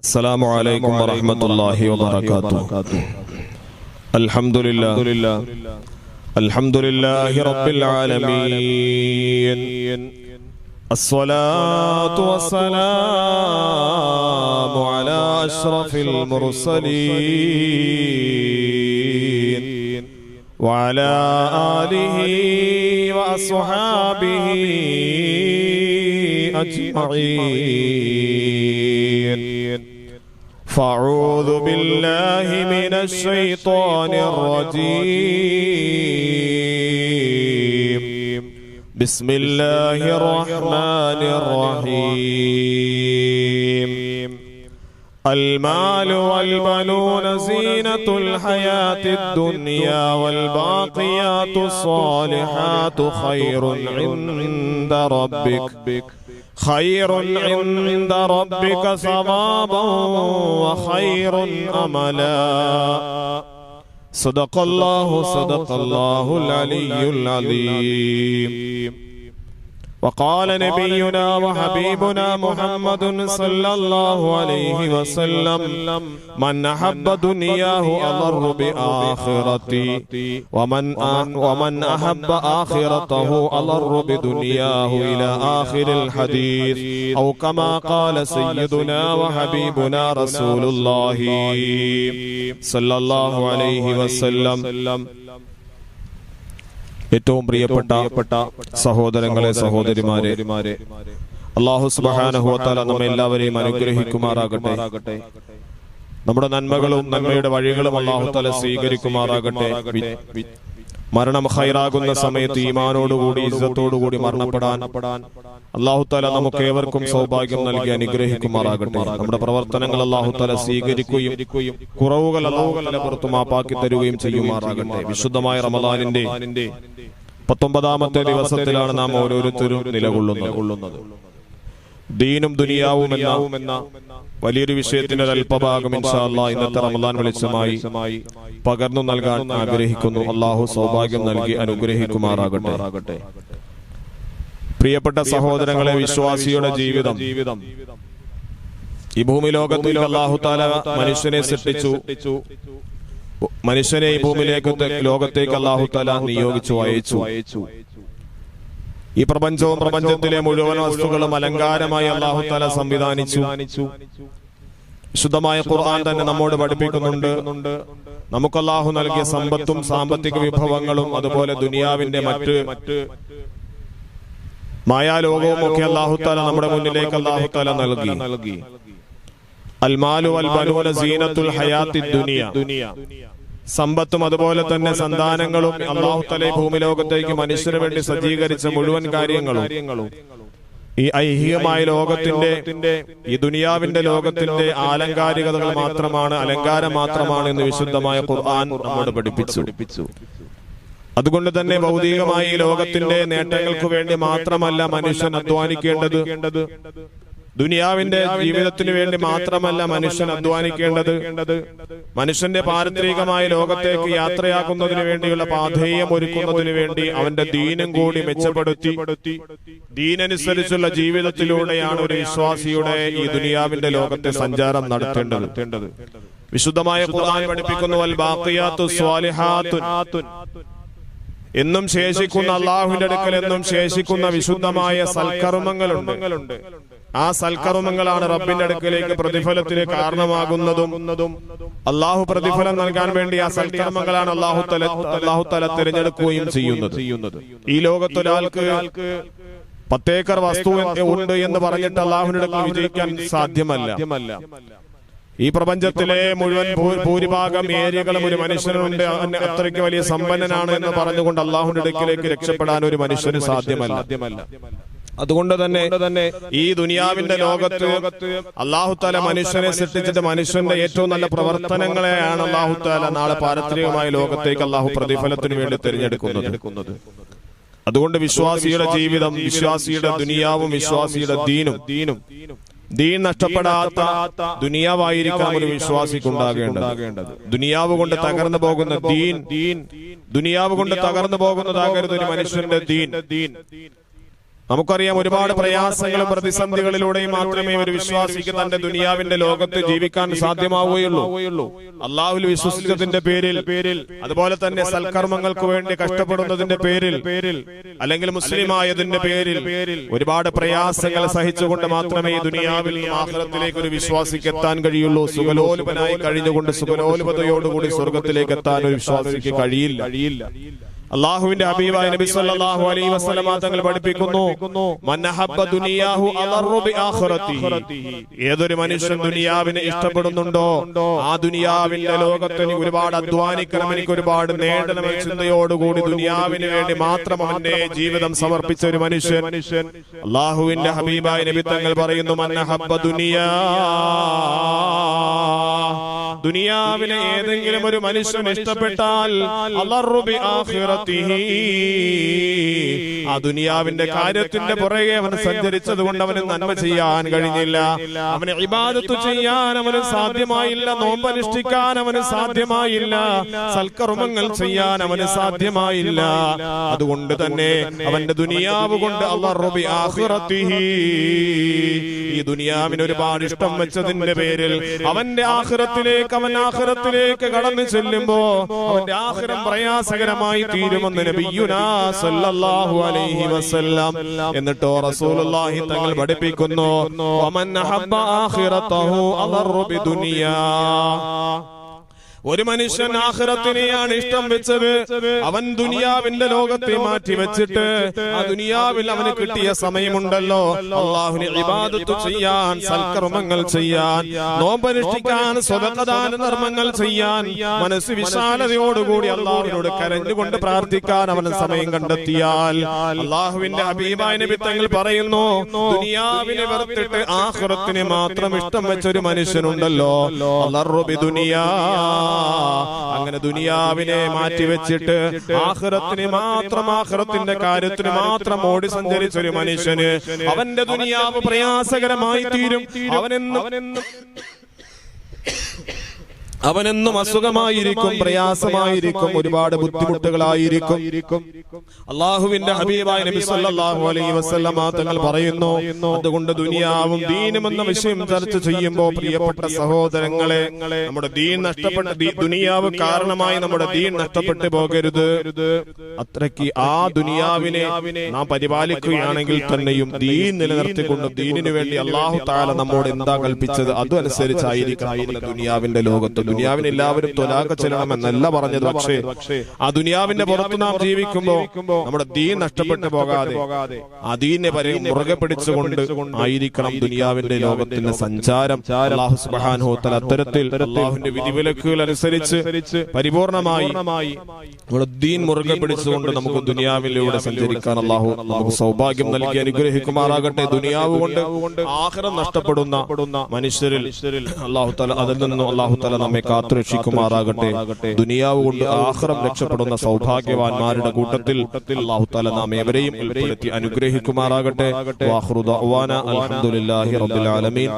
السلام عليكم ورحمة الله وبركاته الحمد لله الحممد لله رب العالمين الصلاة والسلام على أشرف المرسلين وعلى آله وأصحابه أجمعين فأعوذ بالله من الشيطان الرجيم. بسم الله الرحمن الرحيم. المال والبنون زينة الحياة الدنيا والباقيات الصالحات خير عند ربك. خير عند ربك ثوابا وخير املا. صدق الله صدق الله العلي العظيم. وقال نبينا وحبيبنا محمد صلى الله عليه وسلم. من أحب دنياه أضر بآخرتي. ومن ومن أحب آخرته أضر بدنياه إلى آخر الحديث. أو كما قال سيدنا وحبيبنا رسول الله صلى الله عليه وسلم. ഏറ്റവും പ്രിയപ്പെട്ട സഹോദരങ്ങളെ സഹോദരിമാരെ അള്ളാഹു സുബാനുഹോത്താല നമ്മെ എല്ലാവരെയും അനുഗ്രഹിക്കുമാറാകട്ടെ. നമ്മുടെ നന്മകളും നന്മയുടെ വഴികളും അള്ളാഹു തല സ്വീകരിക്കുമാറാകട്ടെ. മരണം ഹൈറാകുന്ന സമയത്ത് ഈമാനോടുകൂടി ഇജ്ജത്തോടുകൂടി മരണപ്പെടാൻ അള്ളാഹു താല നമുക്ക് ഏവർക്കും സൗഭാഗ്യം നൽകി അനുഗ്രഹിക്കുമാറാകട്ടെ. നമ്മുടെ പ്രവർത്തനങ്ങൾ അള്ളാഹു താല സ്വീകരിക്കുകയും കുറവുകൾ അള്ളാഹു തല പുറത്തു മാപ്പാക്കി തരുകയും ചെയ്യുമാറാകട്ടെ. വിശുദ്ധമായ റമദാനിന്റെ പത്തൊമ്പതാമത്തെ ദിവസത്തിലാണ് നാം ഓരോരുത്തരും നിലകൊള്ളുന്നത്. ദീനും ദുനിയാവും എന്ന വലിയൊരു വിഷയത്തിന്റെ ഒരു അല്പഭാഗം ഇൻഷാല്ല ഇന്നത്തെ റമദാൻ വെളിച്ചമായി പകർന്നു നൽകാൻ ആഗ്രഹിക്കുന്നു. അള്ളാഹു സൗഭാഗ്യം നൽകി അനുഗ്രഹിക്കുമാറാകട്ടെ. പ്രിയപ്പെട്ട സഹോദരങ്ങളെ വിശ്വാസിയുടെ ജീവിതം. ഈ ഭൂമി ലോകത്തിൽ അള്ളാഹു താല മനുഷ്യനെ സൃഷ്ടിച്ചു. മനുഷ്യനെ ഈ ഭൂമിയിലേക്ക് ലോകത്തേക്ക് അള്ളാഹു തല നിയോഗിച്ചു അയച്ചു. ഈ പ്രപഞ്ചവും പ്രപഞ്ചത്തിലെ മുഴുവൻ വസ്തുക്കളും അലങ്കാരമായി അള്ളാഹു തല സംവിധാനിച്ചു. ശുദ്ധമായ ഖുർആൻ തന്നെ നമ്മോട് പഠിപ്പിക്കുന്നുണ്ട്. നമുക്ക് അള്ളാഹു നൽകിയ സമ്പത്തും സാമ്പത്തിക വിഭവങ്ങളും അതുപോലെ ദുനിയാവിന്റെ മറ്റ് മായാലോകവും ഒക്കെ അള്ളാഹു തല നമ്മുടെ മുന്നിലേക്ക് അള്ളാഹു അള്ളാഹുത്താല നൽകി. അൽമാലു അൽ ബനൂന സീനത്തുൽ ഹയാത്തി ദുനിയ. സമ്പത്തും അതുപോലെ തന്നെ സന്താനങ്ങളും അള്ളാഹു ഭൂമി ലോകത്തേക്ക് മനുഷ്യന് വേണ്ടി സജ്ജീകരിച്ച മുഴുവൻ കാര്യങ്ങളും. ഈ ഐഹികമായ ലോകത്തിന്റെ ഈ ദുനിയാവിന്റെ ലോകത്തിന്റെ ആലങ്കാരികതകൾ മാത്രമാണ് അലങ്കാരം മാത്രമാണ് എന്ന് വിശുദ്ധമായ ഖുർആൻ നമ്മോട് പഠിപ്പിച്ചു. അതുകൊണ്ട് തന്നെ ഭൗതികമായ ഈ ലോകത്തിന്റെ നേട്ടങ്ങൾക്ക് വേണ്ടി മാത്രമല്ല മനുഷ്യൻ അധ്വാനിക്കേണ്ടത്. ദുനിയാവിന്റെ ജീവിതത്തിന് വേണ്ടി മാത്രമല്ല മനുഷ്യൻ അധ്വാനിക്കേണ്ടത്. മനുഷ്യന്റെ പാരത്രികമായ ലോകത്തേക്ക് യാത്രയാക്കുന്നതിന് വേണ്ടിയുള്ള പാധേയം ഒരുക്കുന്നതിന് വേണ്ടി അവന്റെ ദീനം കൂടി മെച്ചപ്പെടുത്തി. ദീനനുസരിച്ചുള്ള ജീവിതത്തിലൂടെയാണ് ഒരു വിശ്വാസിയുടെ ഈ ദുനിയാവിന്റെ ലോകത്തെ സഞ്ചാരം നടത്തേണ്ടത്. വിശുദ്ധമായ ഖുർആൻ പഠിപ്പിക്കുന്നു. അൽ ബാഖിയാത്തു സ്വാലിഹാത്തുൻ. എന്നും ശേഷിക്കുന്ന അള്ളാഹുവിന്റെ അടുക്കൽ എന്നും ശേഷിക്കുന്ന വിശുദ്ധമായ സൽക്കർമ്മങ്ങളുണ്ട്. ആ സൽക്കർമ്മങ്ങളാണ് റബ്ബിന്റെ അടുക്കിലേക്ക് പ്രതിഫലത്തിന് കാരണമാകുന്നതും. അള്ളാഹു പ്രതിഫലം നൽകാൻ വേണ്ടി ആ സൽക്കർമ്മങ്ങളാണ് അള്ളാഹു തല അള്ളാഹു തല തിരഞ്ഞെടുക്കുകയും ചെയ്യുന്നത്. ഈ ലോകത്തൊരാൾക്ക് പത്തേക്കർ വസ്തു ഉണ്ട് എന്ന് പറഞ്ഞിട്ട് അള്ളാഹുവിന്റെ വിജയിക്കാൻ സാധ്യമല്ല. ഈ പ്രപഞ്ചത്തിലെ മുഴുവൻ ഭൂരിഭാഗം ഏരിയകളും ഒരു മനുഷ്യനുണ്ട്. അത്രയ്ക്ക് വലിയ സമ്പന്നനാണ് എന്ന് പറഞ്ഞുകൊണ്ട് അള്ളാഹുന്റെ അടുക്കിലേക്ക് രക്ഷപ്പെടാൻ ഒരു മനുഷ്യന് സാധ്യമല്ല. അതുകൊണ്ട് തന്നെ തന്നെ ഈ ദുനിയാവിന്റെ ലോകത്ത് അള്ളാഹുത്താല മനുഷ്യനെ സൃഷ്ടിച്ചിട്ട് മനുഷ്യന്റെ ഏറ്റവും നല്ല പ്രവർത്തനങ്ങളെയാണ് അള്ളാഹുത്താല നാളെ പാരത്രികമായ ലോകത്തേക്ക് അള്ളാഹു പ്രതിഫലത്തിന് വേണ്ടി തിരഞ്ഞെടുക്കുന്നത്. അതുകൊണ്ട് വിശ്വാസിയുടെ ജീവിതം വിശ്വാസിയുടെ ദുനിയാവും വിശ്വാസിയുടെ ദീനും. ദീനും. ദീൻ നഷ്ടപ്പെടാത്ത ദുനിയാവായിരിക്കാം ഒരു വിശ്വാസിക്കുണ്ടാകേണ്ടത്. ദുനിയാവ് കൊണ്ട് തകർന്നു പോകുന്ന ദീൻ ദീൻ. ദുനിയാവ് കൊണ്ട് തകർന്നു പോകുന്നതാകരുത് ഒരു മനുഷ്യന്റെ ദീൻ. ദീൻ. നമുക്കറിയാം ഒരുപാട് പ്രയാസങ്ങളും പ്രതിസന്ധികളിലൂടെയും മാത്രമേ ഒരു വിശ്വാസിക്ക് തന്റെ ദുനിയാവിന്റെ ലോകത്ത് ജീവിക്കാൻ സാധ്യമാവുകയുള്ളൂ. അള്ളാഹുൽ വിശ്വസിച്ചതിന്റെ പേരിൽ പേരിൽ അതുപോലെ തന്നെ സൽക്കർമ്മങ്ങൾക്ക് വേണ്ടി കഷ്ടപ്പെടുന്നതിന്റെ പേരിൽ പേരിൽ അല്ലെങ്കിൽ മുസ്ലിം ആയതിന്റെ പേരിൽ പേരിൽ ഒരുപാട് പ്രയാസങ്ങൾ സഹിച്ചുകൊണ്ട് മാത്രമേ ഈ ദുനിയാവിൽ ആഹ്ലത്തിലേക്ക് ഒരു വിശ്വാസിക്ക് എത്താൻ കഴിയുള്ളൂ. സുഖലോലുപനായി കഴിഞ്ഞുകൊണ്ട് സുഖലോലുപതയോടുകൂടി സ്വർഗത്തിലേക്ക് എത്താൻ ഒരു വിശ്വാസിക്ക് കഴിയില്ല. കഴിയില്ല. അള്ളാഹുവിന്റെ ഹബീബായ നബി സല്ലല്ലാഹു അലൈഹി വസല്ലമ തങ്ങൾ പഠിപ്പിക്കുന്നു. മന്നഹബ്ബ ദുനിയാഹു അദറു ബി ആഖിറതിഹി ഏതൊരു മനുഷ്യൻ ദുനിയാവിനെ ഇഷ്ടപ്പെടുന്നുണ്ടോ? ആ ദുനിയാവിന്റെ ലോകത്ത് ഒരുപാട് അധ്വാനിക്കണം. എനിക്ക് ഒരുപാട് നേടണം എന്ന ചിന്തയോടുകൂടി ദുനിയാവിന് വേണ്ടി മാത്രം അവന്റെ ജീവിതം സമർപ്പിച്ച ഒരു മനുഷ്യൻ അള്ളാഹുവിന്റെ ഹബീബായ നബി തങ്ങൾ പറയുന്നു മന്നഹബ്ബ ദുനിയാ ദുനിയാവിലെ ഏതെങ്കിലും ഒരു മനുഷ്യൻ ഇഷ്ടപ്പെട്ടാൽ. ആ ദുനിയാവിന്റെ കാര്യത്തിന്റെ പുറകെ അവൻ സഞ്ചരിച്ചത് കൊണ്ട് അവന് നന്മ ചെയ്യാൻ കഴിഞ്ഞില്ല. അവന് ഇബാദത്ത് ചെയ്യാൻ അവന് സാധ്യമായില്ല. നോമ്പനുഷ്ഠിക്കാൻ അവന് സാധ്യമായില്ല. സൽക്കർമ്മങ്ങൾ ചെയ്യാൻ അവന് സാധ്യമായില്ല. അതുകൊണ്ട് തന്നെ അവന്റെ ദുനിയാവ് കൊണ്ട് അലറു ബി ആഖിറതിഹി. ഈ ദുനിയാവിന് ഒരുപാട് ഇഷ്ടം വെച്ചതിന്റെ പേരിൽ അവന്റെ ആഖിറത്തിലേക്ക് അവൻ ആഖിറത്തിലേക്ക് കടന്നു ചെല്ലുമ്പോ അവന്റെ ആഹ്റം പ്രയാസകരമായി തീരുമെന്ന് അലൈഹി എന്നിട്ടോ റസൂലുള്ളാഹി തങ്ങൾ പഠിപ്പിക്കുന്നു ആഖിറതഹു ബിദുനിയാ. ഒരു മനുഷ്യൻ ആഖിറത്തിനെയാണ് ഇഷ്ടം വെച്ചത്. അവൻ ദുനിയാവിന്റെ ലോകത്തെ മാറ്റി വെച്ചിട്ട് ആ ദുനിയാവിൽ അവന് കിട്ടിയ സമയമുണ്ടല്ലോ. അള്ളാഹുനെ ഇബാദത്ത് ചെയ്യാൻ സൽക്കർമ്മങ്ങൾ ചെയ്യാൻ നോമ്പനുഷ്ഠിക്കാൻ സ്വതന്ത്രദാന ധർമ്മങ്ങൾ ചെയ്യാൻ മനസ്സ് വിശാലതയോടുകൂടി അള്ളാഹുവിനോട് കരഞ്ഞുകൊണ്ട് പ്രാർത്ഥിക്കാൻ അവന് സമയം കണ്ടെത്തിയാൽ അള്ളാഹുവിന്റെ അഭിമാന നബി തങ്ങൾ പറയുന്നു ദുനിയാവിനെ വെറുത്തിട്ട് ആഖിറത്തിനെ മാത്രം ഇഷ്ടം വെച്ചൊരു മനുഷ്യനുണ്ടല്ലോ. ദുനിയാ അങ്ങനെ ദുനിയാവിനെ മാറ്റിവെച്ചിട്ട് ആഹ്റത്തിന് മാത്രം ആഹ്റത്തിന്റെ കാര്യത്തിന് മാത്രം ഓടി സഞ്ചരിച്ച ഒരു മനുഷ്യന് അവന്റെ ദുനിയാവ് പ്രയാസകരമായി തീരും. അവനെന്നും അവനെന്നും അവനെന്നും അസുഖമായിരിക്കും പ്രയാസമായിരിക്കും ഒരുപാട് ബുദ്ധിമുട്ടുകളായിരിക്കും. അള്ളാഹുവിന്റെ ഹബീബായ നബി സല്ലല്ലാഹു അലൈഹി വസല്ലമ തങ്ങൾ പറയുന്നു അതുകൊണ്ട് ദുനിയാവും ദീനും എന്ന വിഷയം ചർച്ച ചെയ്യുമ്പോൾ പ്രിയപ്പെട്ട സഹോദരങ്ങളെ നമ്മുടെ ദീൻ നഷ്ടപ്പെട്ട ദുനിയാവ് കാരണമായി നമ്മുടെ ദീൻ നഷ്ടപ്പെട്ടു പോകരുത്. അത്രയ്ക്ക് ആ ദുനിയാവിനെ നാം പരിപാലിക്കുകയാണെങ്കിൽ തന്നെയും ദീൻ നിലനിർത്തിക്കൊണ്ട് ദീനിനു വേണ്ടി അള്ളാഹു താല നമ്മോട് എന്താ കൽപ്പിച്ചത്? അതനുസരിച്ചായിരിക്കും ദുനിയാവിന്റെ ലോകത്ത് ദുനിയാവിന് എല്ലാവരും തൊലാക്ക ചെല്ലണമെന്നല്ല പറഞ്ഞത് പക്ഷേ ആ ദുനിയാവിന്റെ പുറത്ത് നാം ജീവിക്കുമ്പോ നമ്മുടെ ദീൻ നഷ്ടപ്പെട്ടു പോകാതെ ആ ദീനെ പരി മുറുകെ പിടിച്ചുകൊണ്ട് ആയിരിക്കണം ദുനിയാവിന്റെ ലോകത്തിന്റെ സഞ്ചാരം. അള്ളാഹു സുബ്ഹാനഹു തആല അത്തരത്തിൽ അള്ളാഹുവിന്റെ വിധിവിലക്കുകൾ അനുസരിച്ച് പരിപൂർണമായി നമ്മുടെ ദീൻ മുറുകെ പിടിച്ചുകൊണ്ട് നമുക്ക് ദുനിയാവിലൂടെ സഞ്ചരിക്കാൻ അള്ളാഹു നമുക്ക് സൗഭാഗ്യം നൽകി അനുഗ്രഹിക്കുമാറാകട്ടെ. ദുനിയാവ് കൊണ്ട് ആഹാരം നഷ്ടപ്പെടുന്ന മനുഷ്യരിൽ അള്ളാഹു തല അതിൽ നിന്നും അള്ളാഹു തല നമ്മെ കാത്തുരക്ഷിക്കുമാറാകട്ടെ. ദുനിയാവ് കൊണ്ട് ആഹ്റം രക്ഷപ്പെടുന്ന സൗഭാഗ്യവാന്മാരുടെ കൂട്ടത്തിൽ അള്ളാഹു തല നാം ഏവരെയും ഉൾപ്പെടുത്തി അനുഗ്രഹിക്കുമാറാകട്ടെ. വാഹ്റു ദഅ്വാന അൽഹംദുലില്ലാഹി റബ്ബിൽ ആലമീൻ.